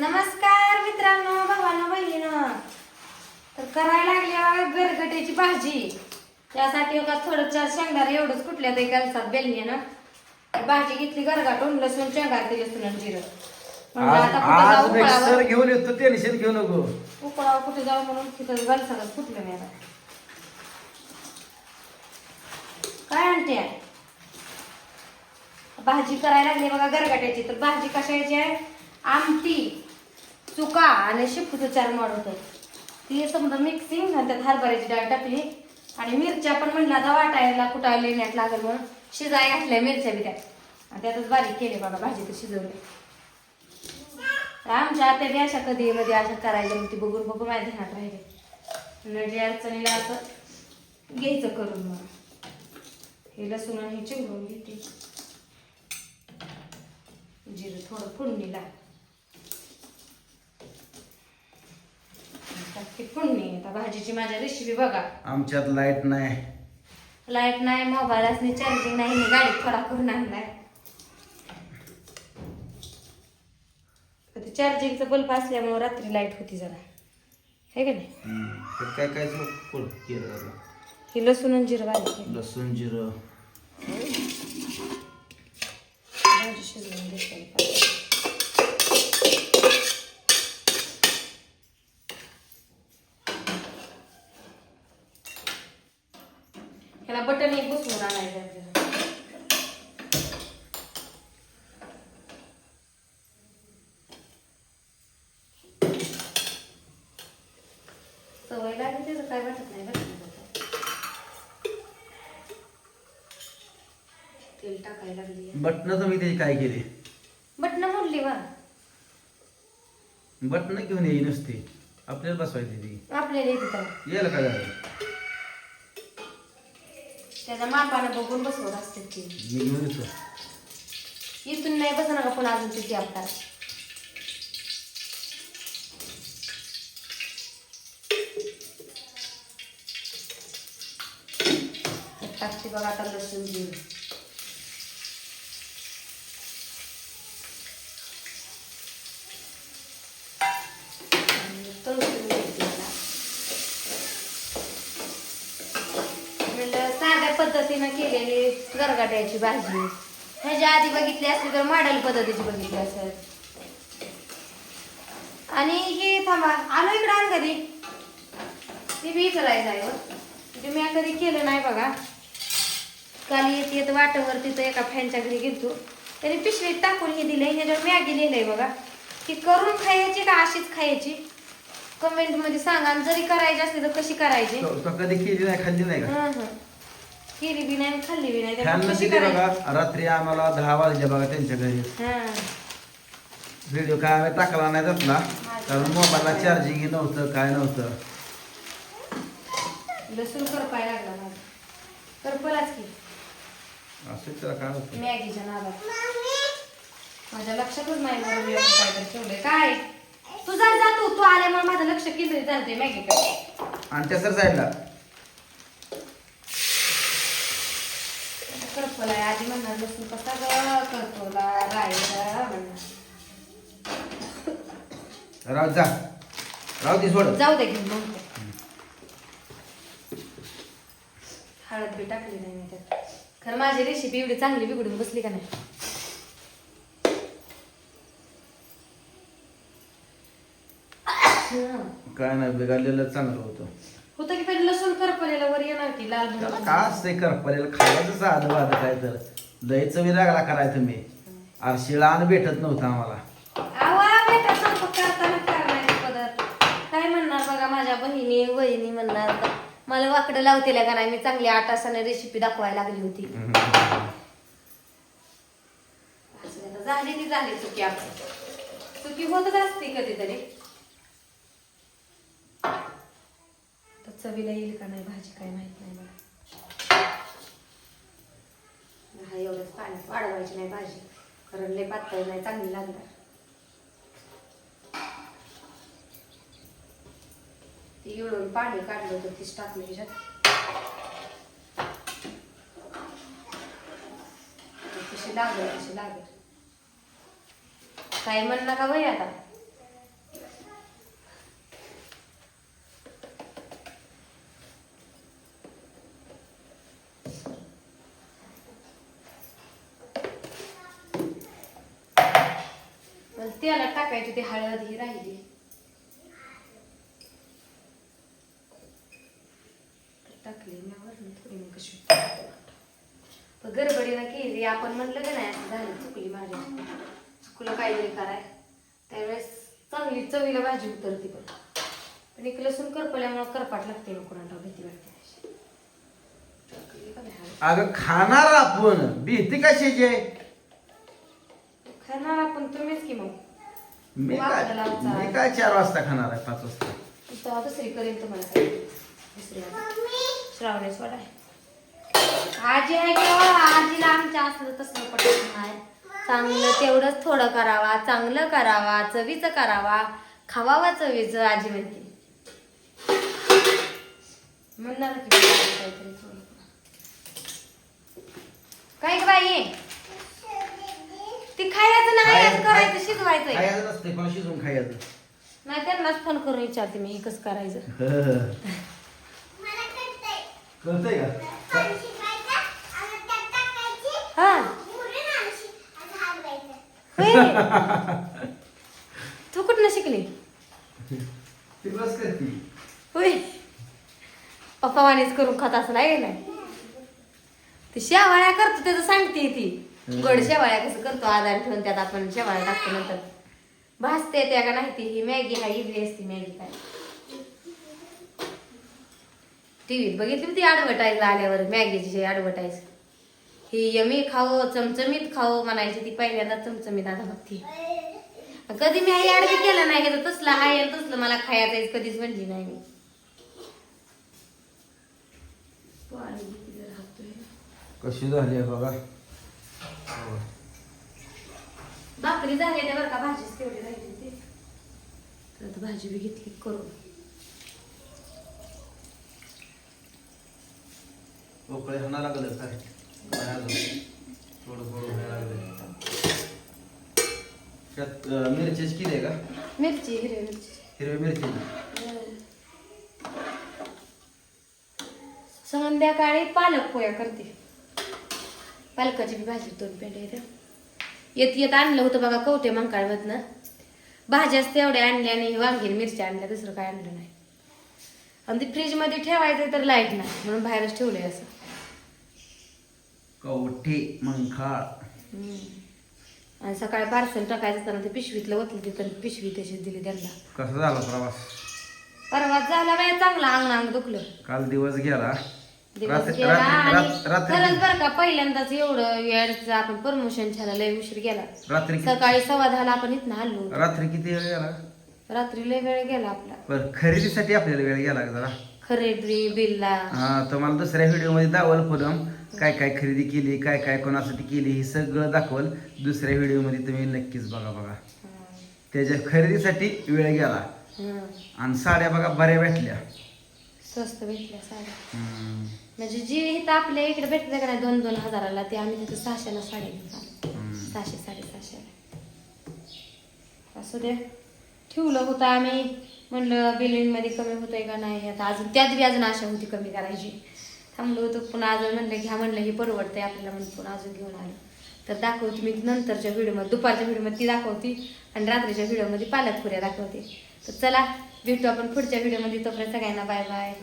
नमस्कार मित्रांनो भावांनो बहिणीनं. तर करायला लागली गरगट्याची भाजी. त्यासाठी बघा थोडं चार शेंगदार एवढंच कुठल्या तरी गलसात बेलण्यानं. तर भाजी घेतली गरगाटून लसूण शेंगार दिली लसूण जिरं. म्हणलं आज आता कुठं जाऊ आज मिक्सर घेऊन येतो टेन्शन घेऊ नको. उकळावं कुठे जाऊ म्हणून तिथं गलसातच फुटलं मी आता. काय आणते? भाजी करायला लागली बघा गरगाट्याची. तर भाजी कशाची आहे? आमटी. चुका आणि शिपूचं चार मोड होतं. ती समजा मिक्सिंग त्यात हरभऱ्याची डाळ टाकली आणि मिरच्या पण म्हणलं आता वाटायला कुटायला लेण्यात लागेल म्हणून शिजाय घातल्या मिरच्या बी त्यात. आणि त्यातच बारीक केले बघा भाजी तर शिजवली. आमच्या आत्या बी अशा कधी मध्ये अशा करायला मग ती बघून बघून माझ्या ध्यानात राहिले. नडी अडचणीला असं घ्यायचं करून मग हे लसूण आणि हे चिंगरून घेते. जिरं थोडं फोडणीला. टाकते फोडणी आता भाजीची माझ्या रेसिपी बघा. आमच्यात लाइट नाही. लाइट नाही मोबाईल असणे चार्जिंग नाही मी गाडीत खडा करून आणलाय ते चार्जिंगचा बल्ब असल्यामुळे रात्री लाइट होती जरा. हे का नाही? काय काय कोण केलं. ही लसूण आणि जिरं बारीक केलं. लसूण जिरं भाजी शिजवून घेतली ह्याला बटन एक बसवून आणायचं आपल्याला. लागली त्याचं काय वाटत नाही बटन तेल टाकायला लागली बटणं तुम्ही त्याची काय केली? बटन मोडली वा बटणं घेऊन येई नुसती. आपल्याला बसवायची ती. आपल्याला येते. यायला काय झालं? त्याच्या मापानं बघून बसवत असते ती. मी घेऊन येतो. इथून नाही बसणार का पुन्हा अजून तिची आपटा टाकते बघा आता लसूण जिरं साध्या पद्धतीनं केलेली गरगाट्याची भाजी. ह्याच्या आधी बघितली असली तर मॉडेल पद्धतीची बघितली असेल. आणि हे थांबा आलो इकडं आण कधी ती बी करायचं आहे हो. म्हणजे मी कधी केलं नाही बघा. काल येत येत वाटावर तिथं एका फॅनच्या घरी गेलतो. त्याने पिशवीत टाकून हे दिलंय ह्याच्यावर मॅगी लिहिलंय बघा. की करून खायची का अशीच खायची? कमेंटमध्ये सांगा. आणि जरी करायची असली तर कशी करायची? तो कधी केली नाही खाल्ली नाही का? हं, हं. केली बी नाही खाल्ली बी नाही. फॅन त्यामुळे कशी दिली करायची? बघा रात्री आम्हाला दहा वाजले बघा त्यांच्या घरी. हं. व्हिडिओ काय टाकला नाही त्यातला कारण मोबाईलला चार्जिंग नव्हतं काय नव्हतं. लसूण करपाय लागला माझा. करपलाच की. असं त्याला काय होतं? मॅगीच्या नादात. माझ्या लक्षातच नाही बरं मी असं काहीतरी ठेवलंय. काय? तू जा जा तू. तू आल्यामुळे माझं लक्ष केंद्रित झालंय मॅगीकडे. आणि त्या सर साईडला करपलाय आधी म्हणणार लसूण कसा ग? करपला राहायचा म्हणणार. राव जा. राव ती सोड. जाऊ दे घेऊन मग ते. हळद बी टाकली नाही मी त्यात. खरं माझी रेसिपी एवढी चांगली बिघडून बसली का नाही. काय नाही बिघडलेलं चांगलं होतं. होतं की पहिले लसूण करपलेलं वर येणार की लाल त्याला. का असते करपलेलं? खायचं साधं वाद काय तर. लय चवी लागला करायचं तुम्ही आरशीला आणि भेटत नव्हतं आम्हाला आवा बेटा स्वयंपाक करताना करण्याचे पदार्थ काय म्हणणार बघा माझ्या बहिणी वहिनी म्हणणार तर मला वाकडं लावतेल्या का नाही? मी चांगली आठ तासाने रेसिपी दाखवायला लागली होती. झाली ती झाली चुकी आपण चुकी होतच असते कधीतरी. तर चवीला येईल का नाही भाजी काय माहीत नाही मला. हा एवढंच पाण्यात वाढवायची नाही भाजी. कारण लय पातळ नाही चांगली लागणार. पिळून पाणी काढलं होतं तीच टाकलं ह्याच्यात तशी लागल कशी लागल? काय म्हणला का बाई आता. त्याला टाकायची ती हळद ही राहिली. केली आपण म्हटलं का नाही असं झालं चुकली भाजी चुकलं काहीतरी कराय त्यावेळेस चांगली चवीला भाजी उतरती पण पण एक लसूण करपल्यामुळे करपाट लागते मग कोणाला भीती वाटते? अगं खाणार आपण भीती कशाची आहे खाणार आपण तुम्हीच की मग मी काय. मी काय चार वाजता खाणार आहे पाच वाजता तेव्हा दुसरी करेन तुम्हाला. दुसरी. श्रावणी सोडा आजी आहे हो, आजीला आमच्या असलं तसलं पटत नाही. चांगलं तेवढंच थोडं करावा चांगलं करावा चवीचं करावा. खावावा चवीचं आजी म्हणते. म्हणणार. काय ग बाई? ती खायचं नाही करायचं शिजवायचं खायचं नसते पण खायचं. नाही त्यांनाच फोन करून विचारते मी हे कसं करायचं. कळतंय का? हा. होय. तू कुठनं शिकली? होय. पप्पा वाणीच करून खात असं नाही नाही ती शेवाळ्या करतो त्याचं सांगते ती. गोड शेवाळ्या कसं करतो आधार ठेवून त्यात आपण शेवाळ्या टाकतो नंतर. भाजते त्या का नाही ती ही मॅगी हा इडली असते मॅगी काय टीव्हीत बघितली ती ऍडव्हर्टाईज आल्यावर मॅगीची ऍडव्हर्टाईज ही यमी खाओ चमचमीत खाओ म्हणायची ती पहिल्यांदा चमचमीत आता बघती. कधी मी आई आडवी केलं नाही तर तसलं आणि तसलं मला खायचं कधीच म्हणली नाही मी. कशी झाली आहे बघा. भाकरी झाली त्या बरं का भाजीच तेवढी राहिली ती तर आता भाजी बी घेतली करून. पोकळे होणार लागलं काय? थोडं थोडं त्यात मिरचीच किती आहे का? मिरची हिरवी मिरची. हिरवी मिरची संध्याकाळी पालक पोया करते. पालकाची बी भाजी दोन पेंड्या येत्या येत येत आणलं होतं बघा कवटे मंकाळमधनं भाज्याच तेवढ्या आणल्या आणि वांगी आणि मिरच्या आणल्या दुसरं काय आणलं नाही. आणि ते फ्रीजमध्ये ठेवायचं तर लाइट नाही म्हणून बाहेरच ठेवलंय असं. कवठे मंखाळ. हम्म. आणि सकाळी पार्सल टाकायचं असताना ते पिशवीतलं ओतलं ते तर पिशवी तशीच दिली त्यांना. कसा झाला प्रवास? परवा झाला बाय चांगला अंग अंग दुखलं. काल दिवस गेला. दिवस रात्री गेला रात्री आणि रात- रात्री खरंच बरं का पहिल्यांदाच एवढं वेळचं आपण प्रमोशन छाला लय उशीर गेला. रात्री सकाळी सव्वा दहाला आपण इथनं हल्लो रात्री किती वेळ गेला? रात्री लय वेळ गेला आपला. खरेदीसाठी आपल्याला वेळ गेला का जरा? खरेदी बिल्ला. हा तुम्हाला दुसऱ्या व्हिडिओमध्ये दाखवल पुनम. काय काय खरेदी केली काय काय कोणासाठी केली हे सगळं दाखवल. दुसऱ्या व्हिडिओमध्ये तुम्ही नक्कीच बघा बघा. त्याच्या खरेदीसाठी वेळ गेला. आणि साड्या बघा बऱ्या भेटल्या. स्वस्त भेटल्या साड्या. हम्म. म्हणजे जी इथं आपल्या इकडे भेटते का नाही दोन दोन हजाराला ते आम्ही तिथं सहाशेला साडी घेऊन आलो हम्म. सहाशे साडेसहाशे असू दे. ठेवलं होतं आम्ही. म्हणलं बिलिंगमध्ये कमी होतंय का नाही आता अजून त्यात बी अजून आशा होती कमी करायची. थांबलो होतो. पुन्हा अजून म्हणलं घ्या म्हणलं हे परवडतंय आपल्याला म्हणून पुन्हा अजून घेऊन आलो. तर दाखवते मी नंतरच्या व्हिडिओमध्ये दुपारच्या व्हिडिओमध्ये ती दाखवते आणि रात्रीच्या व्हिडिओमध्ये पालक पुऱ्या दाखवते. तर चला भेटू आपण पुढच्या व्हिडिओमध्ये. तोपर्यंत सगळ्यांना बाय बाय.